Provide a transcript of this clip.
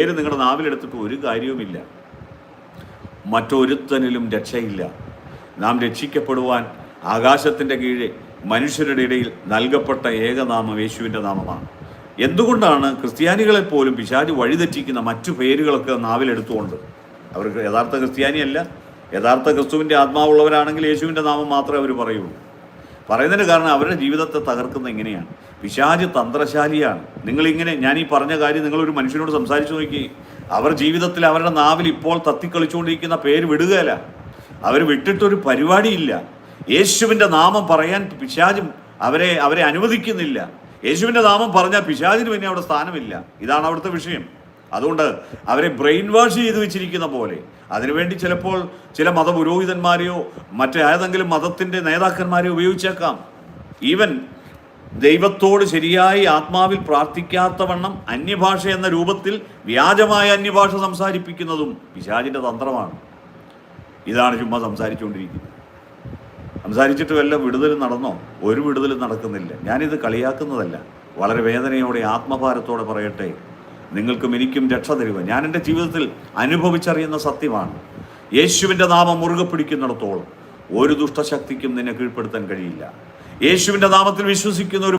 പേര് നിങ്ങളുടെ നാവിലെടുത്തിട്ട് ഒരു കാര്യവുമില്ല. മറ്റൊരുത്തനിലും രക്ഷയില്ല. നാം രക്ഷിക്കപ്പെടുവാൻ ആകാശത്തിന്റെ കീഴെ മനുഷ്യരുടെ ഇടയിൽ നൽകപ്പെട്ട ഏകനാമം യേശുവിന്റെ നാമമാണ്. എന്തുകൊണ്ടാണ് ക്രിസ്ത്യാനികളെ പോലും പിശാച് വഴിതെറ്റിക്കുന്ന മറ്റു പേരുകളൊക്കെ നാവിലെടുത്തുകൊണ്ട്? അവർക്ക് യഥാർത്ഥ ക്രിസ്ത്യാനിയല്ല. യഥാർത്ഥ ക്രിസ്തുവിന്റെ ആത്മാവുള്ളവരാണെങ്കിൽ യേശുവിന്റെ നാമം മാത്രമേ അവർ പറയുള്ളൂ. പറയുന്നതിന് കാരണം അവരുടെ ജീവിതത്തെ തകർക്കുന്ന എങ്ങനെയാണ്? പിശാജ് തന്ത്രശാലിയാണ്. നിങ്ങളിങ്ങനെ ഞാൻ ഈ പറഞ്ഞ കാര്യം നിങ്ങളൊരു മനുഷ്യനോട് സംസാരിച്ചു നോക്കി. അവർ ജീവിതത്തിൽ അവരുടെ നാവിൽ ഇപ്പോൾ തത്തിക്കളിച്ചുകൊണ്ടിരിക്കുന്ന പേര് വിടുകയല്ല. അവർ വിട്ടിട്ടൊരു പരിപാടിയില്ല. യേശുവിന്റെ നാമം പറയാൻ പിശാജും അവരെ അവരെ അനുവദിക്കുന്നില്ല. യേശുവിന്റെ നാമം പറഞ്ഞാൽ പിശാജിന് പിന്നെ അവിടെ സ്ഥാനമില്ല. ഇതാണ് അവിടുത്തെ വിഷയം. അതുകൊണ്ട് അവരെ ബ്രെയിൻ വാഷ് ചെയ്ത് വെച്ചിരിക്കുന്ന പോലെ. അതിനുവേണ്ടി ചിലപ്പോൾ ചില മതപുരോഹിതന്മാരെയോ മറ്റേതെങ്കിലും മതത്തിന്റെ നേതാക്കന്മാരെയോ ഉപയോഗിച്ചേക്കാം. ഈവൻ ദൈവത്തോട് ശരിയായി ആത്മാവിൽ പ്രാർത്ഥിക്കാത്തവണ്ണം അന്യഭാഷ എന്ന രൂപത്തിൽ വ്യാജമായ അന്യഭാഷ സംസാരിപ്പിക്കുന്നതും പിശാചിന്റെ തന്ത്രമാണ്. ഇതാണ് ചുമ്മാ സംസാരിച്ചുകൊണ്ടിരിക്കുന്നത്. സംസാരിച്ചിട്ട് വല്ല വിടുതലും നടന്നോ? ഒരു വിടുതലും നടക്കുന്നില്ല. ഞാനിത് കളിയാക്കുന്നതല്ല. വളരെ വേദനയോടെ ആത്മഭാരത്തോടെ പറയട്ടെ. നിങ്ങൾക്കും എനിക്കും രക്ഷ തരുക ഞാൻ എന്റെ ജീവിതത്തിൽ അനുഭവിച്ചറിയുന്ന സത്യമാണ്. യേശുവിന്റെ നാമം മുറുകെ പിടിക്കുന്നിടത്തോളം ഒരു ദുഷ്ടശക്തിക്കും നിന്നെ കീഴ്പ്പെടുത്താൻ കഴിയില്ല. യേശുവിന്റെ നാമത്തിൽ വിശ്വസിക്കുന്ന ഒരു